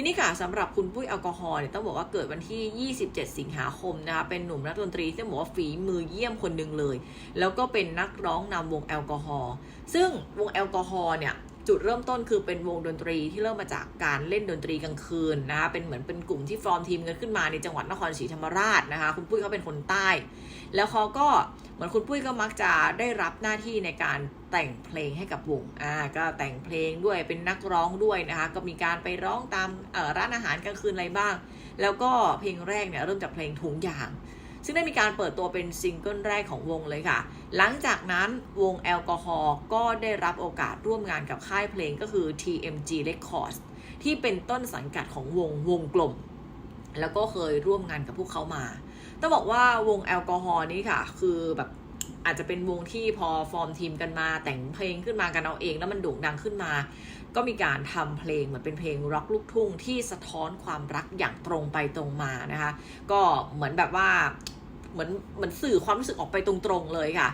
ทีนี้ค่ะสำหรับคุณปุ้ยแอลกอฮอล์เนี่ยต้องบอกว่าเกิดวันที่ 27 สิงหาคมนะคะเป็นหนุ่มนักดนตรีที่บอกว่าฝีมือเยี่ยมคนหนึ่งเลย แล้วก็เป็นนักร้องนำวงแอลกอฮอล์ซึ่งวงแอลกอฮอล์เนี่ยจุดเริ่มต้นคือเป็นวงดนตรีที่เริ่มมาจากการเล่นดนตรีกลางคืนนะคะเป็นเหมือนเป็นกลุ่มที่ฟอร์มทีมกันขึ้นมาในจังหวัดนครศรีธรรมราชนะคะคุณปุ้ยเขาเป็นคนใต้ แล้วเขาก็เหมือนคุณปุ้ยก็มักจะได้รับหน้าที่ในการแต่งเพลงให้กับวงอ่าก็แต่งเพลงด้วยเป็นนักร้องด้วยนะคะ ก็มีการไปร้องตามร้านอาหารกลางคืนอะไรบ้าง แล้วก็เพลงแรกเนี่ยเริ่มจากเพลงถุงยาง ซึ่งได้มีการเปิดตัวเป็นซิงเกิลแรกของวงเลยค่ะ หลังจากนั้นวงแอลกอฮอล์ก็ได้รับโอกาสร่วมงานกับค่ายเพลงก็คือ TMG Records ที่เป็นต้นสังกัดของวงวงกลม แล้วก็เคยร่วมงานกับพวกเขามา ต้องบอกว่าวงแอลกอฮอล์นี้ค่ะ คือแบบอาจจะเป็นวงที่พอฟอร์มทีมกันมา แต่งเพลงขึ้นมากันเอาเอง แล้วมันโด่งดังขึ้นมา ก็มีการทำเพลงเหมือนเป็นเพลงร็อกลูกทุ่งที่สะท้อนความรักอย่างตรงไปตรงมานะคะ ก็เหมือนแบบว่าเหมือนเหมือนสื่อความรู้สึกออกไปตรงๆเลยค่ะ